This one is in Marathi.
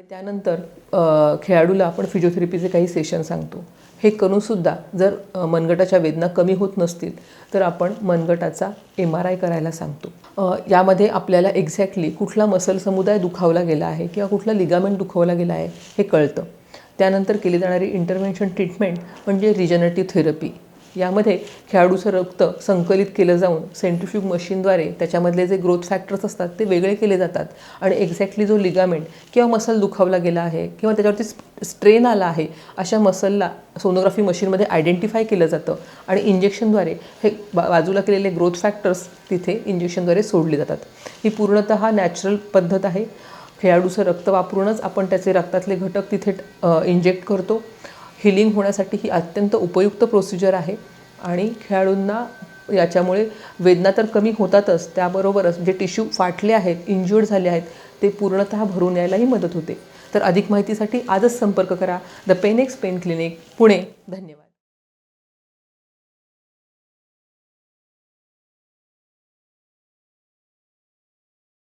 आणि त्यानंतर खेळाडूला आपण फिजिओथेरपीचे काही सेशन सांगतो. हे करूनसुद्धा जर मनगटाच्या वेदना कमी होत नसतील तर आपण मनगटाचा एम आर आय करायला सांगतो. यामध्ये आपल्याला एक्झॅक्टली कुठला मसल समुदाय दुखावला गेला आहे किंवा कुठला लिगामेंट दुखावला गेला आहे हे कळतं. त्यानंतर केली जाणारी इंटरव्हेन्शन ट्रीटमेंट म्हणजे रिजनरेटिव्ह थेरपी यामध्ये खेळाडूचं रक्त संकलित केलं जाऊन सेंट्रिफ्यूग मशीनद्वारे त्याच्यामधले जे ग्रोथ फॅक्टर्स असतात ते वेगळे केले जातात. आणि एक्झॅक्टली जो लिगामेंट किंवा मसल दुखावला गेला आहे किंवा त्याच्यावरती स्ट्रेन आला आहे अशा मसलला सोनोग्राफी मशीनमध्ये आयडेंटिफाय केलं जातं. आणि इंजेक्शनद्वारे हे बा बाजूला केलेले ग्रोथ फॅक्टर्स तिथे इंजेक्शनद्वारे सोडले जातात. ही पूर्णतः नॅचरल पद्धत आहे. खेळाडूचं रक्त वापरूनच आपण त्याचे रक्तातले घटक तिथे इंजेक्ट करतो. हिलिंग होण्यासाठी ही अत्यंत उपयुक्त प्रोसिजर आहे. आणि खेळाडूंना याच्यामुळे वेदना तर कमी होतातच. त्याबरोबरच जे टिश्यू फाटले आहेत इंज्युअर्ड झाले आहेत ते पूर्णतः भरून यायलाही मदत होते. तर अधिक माहितीसाठी आजच संपर्क करा. The Panex pain clinic Pune. धन्यवाद.